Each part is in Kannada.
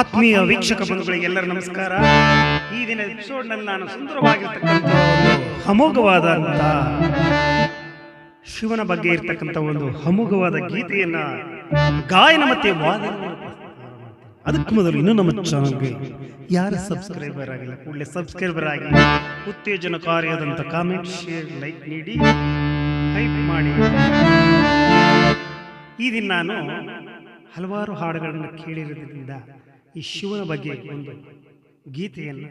ಆತ್ಮೀಯ ವೀಕ್ಷಕ ಬಂಧುಗಳಿಗೆ ಎಲ್ಲರ ನಮಸ್ಕಾರ. ಈ ದಿನ ಎಪಿಸೋಡ್ನಲ್ಲಿ ನಾನು ಸುಂದರವಾಗಿರ್ತಕ್ಕಂಥ ಒಂದು ಅಮೋಘವಾದಂಥ ಶಿವನ ಬಗ್ಗೆ ಇರ್ತಕ್ಕಂಥ ಒಂದು ಅಮೋಘವಾದ ಗೀತೆಯನ್ನ ಗಾಯನ ಮತ್ತೆ ವಾದ ಅದಕ್ಕೆ ಮೊದಲು ಇನ್ನೂ ನಮ್ಮ ಚಾನಲ್ಗೆ ಯಾರು ಸಬ್ಸ್ಕ್ರೈಬರ್ ಆಗಿಲ್ಲ, ಕೂಡಲೇ ಸಬ್ಸ್ಕ್ರೈಬರ್ ಆಗಿ ಉತ್ತೇಜನಕಾರಿಯಾದಂಥ ಕಾಮೆಂಟ್ ಶೇರ್ ಲೈಕ್ ನೀಡಿ ಹೈಪ್ ಮಾಡಿ. ಈ ದಿನ ನಾನು ಹಲವಾರು ಹಾಡುಗಳನ್ನು ಕೇಳಿರೋದ್ರಿಂದ ಈ ಶಿವನ ಬಗ್ಗೆ ಒಂದು ಗೀತೆಯನ್ನು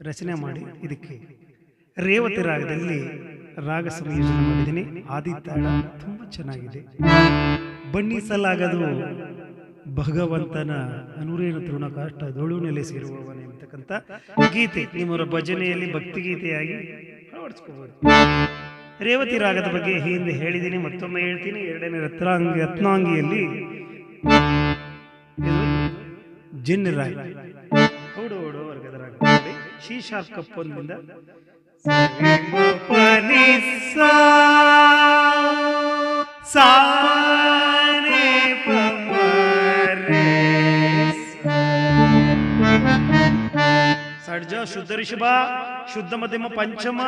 ರಚನೆ ಮಾಡಿ ಇದಕ್ಕೆ ರೇವತಿ ರಾಗದಲ್ಲಿ ರಾಗ ಸಂಯೋಜನೆ ಮಾಡಿದ್ದೀನಿ. ಆದಿತ್ಯ ತುಂಬ ಚೆನ್ನಾಗಿದೆ. ಬಣ್ಣಿಸಲಾಗದು ಭಗವಂತನ ಅನುರೇನು ತೃಣ ಕಾಷ್ಟ ನೆಲೆ ಸಿರು ಅಂತಕ್ಕಂಥ ಗೀತೆ ನಿಮ್ಮರ ಭಜನೆಯಲ್ಲಿ ಭಕ್ತಿಗೀತೆಯಾಗಿ ಅಳವಡಿಸ್ಕೋಬಹುದು ರೇವತಿ ರಾಗದ ಬಗ್ಗೆ ಹಿಂದೆ ಹೇಳಿದ್ದೀನಿ, ಮತ್ತೊಮ್ಮೆ ಹೇಳ್ತೀನಿ. ಎರಡನೇ ರತ್ನಾಂಗಿ ರತ್ನಾಂಗಿಯಲ್ಲಿ ಜಿನ್ ರಾಗ ಹೌಡು ಹೌಡು ವರ್ಗದ ರಾಗ ನೋಡಿ ಶಿ ಶಾರ್ಪ್ ಕಪ್ಪೊಂದಿಂದ ಸಡ್ಜ ಶುದ್ಧ ರಿಷಭ ಶುದ್ಧ ಮಧ್ಯಮ ಪಂಚಮ.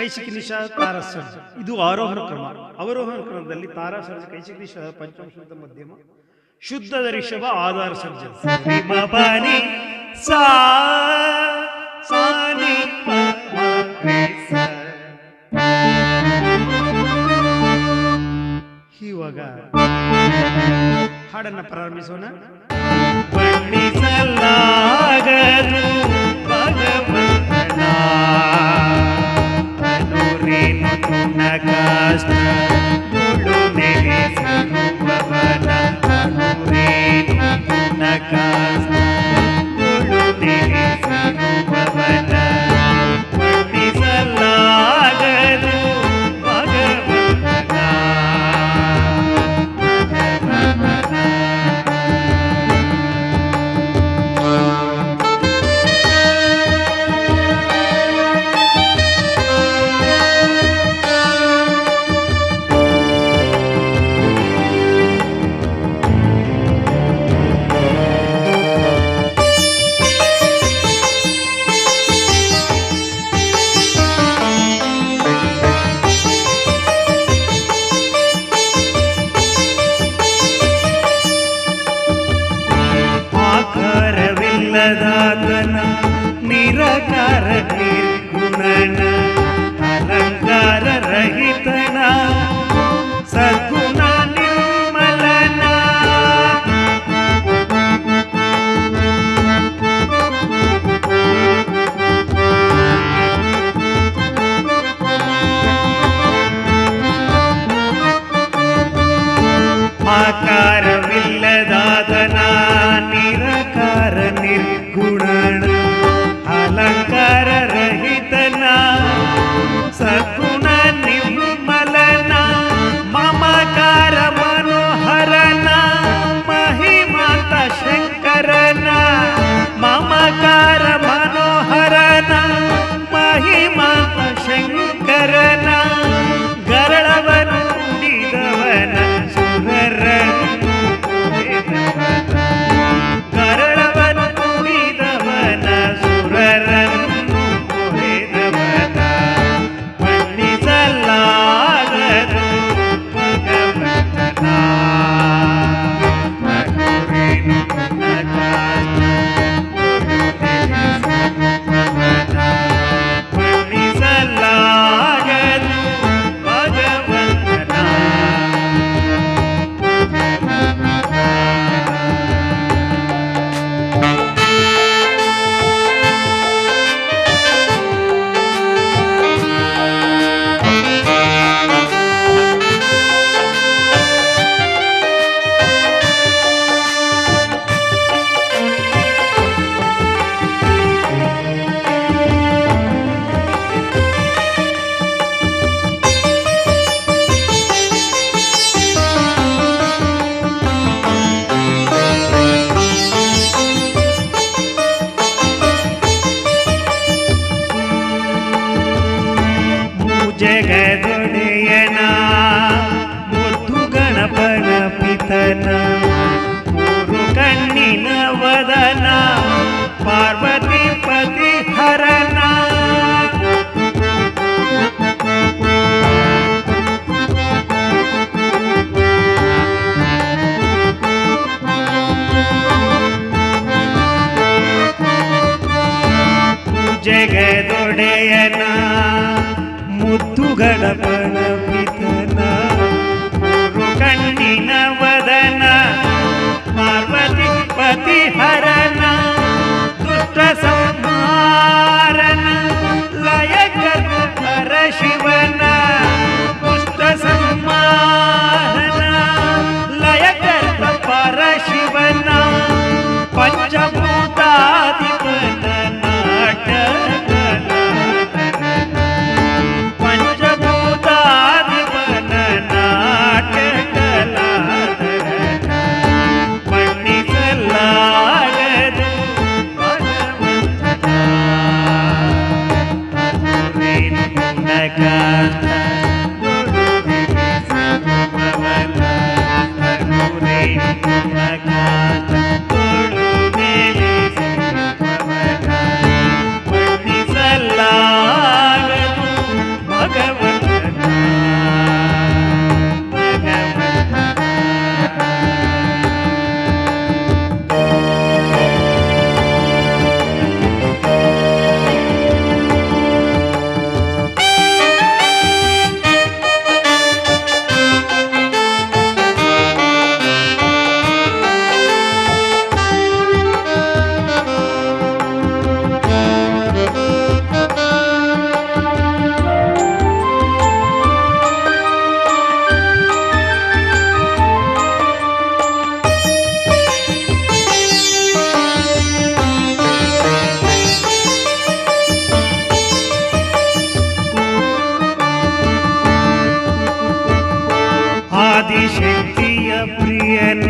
ಕೈಶಿಕಿ ನಿಶಾ ತಾರಸರ್ಜ ಇದು ಆರೋಹಣ ಕ್ರಮ. ಅವರೋಹಣ ಕ್ರಮದಲ್ಲಿ ತಾರಾಸರ್ಜ ಕೈಶಿಕ ನಿಶಾ ಪಂಚಮ ಶುದ್ಧ ಮಧ್ಯಮ, ಶುದ್ಧ ರಿಷಭ, ಆಧಾರ ಸರ್ಜ. ಇವಾಗ ಹಾಡನ್ನ ಪ್ರಾರಂಭಿಸೋಣ. ಕಷ್ಟ सरकार ಜಗದ ಗಣಪನ ஆதிசக்திய பிரியன்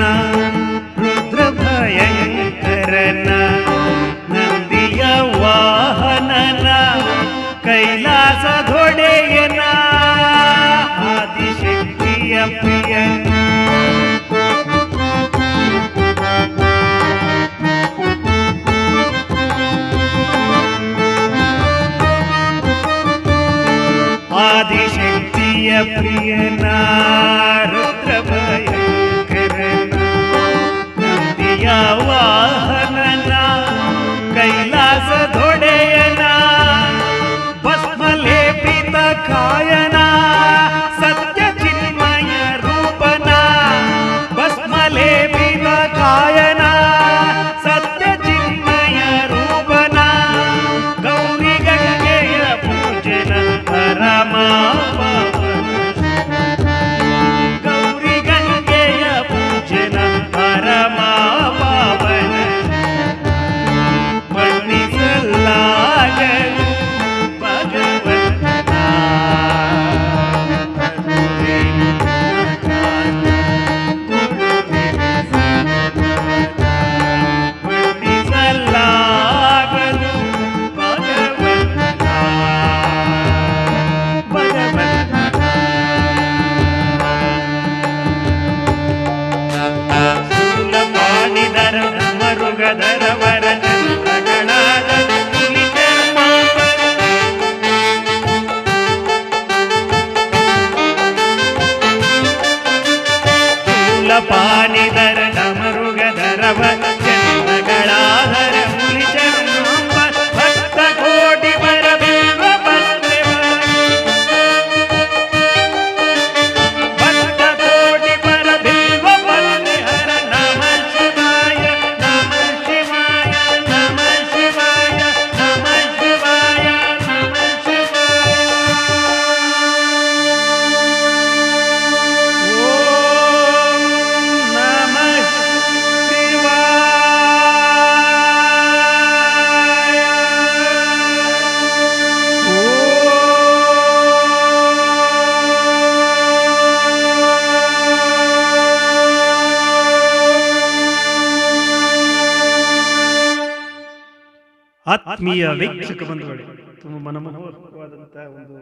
ಆತ್ಮೀಯ ವೀಕ್ಷಕ ಬಂಧುಗಳು ತುಂಬ ಮನಮೋಹಕವಾದಂತಹ ಒಂದು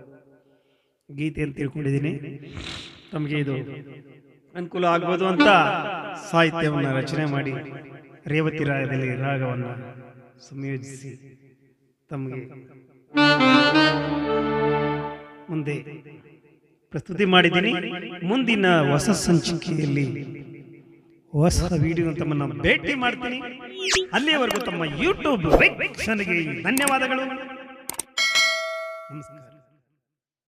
ಗೀತೆ ಅಂತ ತಿಳ್ಕೊಂಡಿದ್ದೀನಿ. ತಮಗೆ ಇದು ಅನುಕೂಲ ಆಗ್ಬೋದು ಅಂತ ಸಾಹಿತ್ಯವನ್ನು ರಚನೆ ಮಾಡಿ ರೇವತಿ ರಾಯದಲ್ಲಿ ರಾಗವನ್ನು ಸಂಯೋಜಿಸಿ ತಮಗೆ ಮುಂದೆ ಪ್ರಸ್ತುತಿ ಮಾಡಿದ್ದೀನಿ. ಮುಂದಿನ ಹೊಸ ಸಂಚಿಕೆಯಲ್ಲಿ ಹೊಸ ವಿಡಿಯೋ ತಮ್ಮನ್ನ ಭೇಟಿ ಮಾಡ್ತೀನಿ. ಅಲ್ಲಿಯವರೆಗೂ ತಮ್ಮ ಯೂಟ್ಯೂಬ್ ಧನ್ಯವಾದಗಳು. ನಮಸ್ಕಾರ.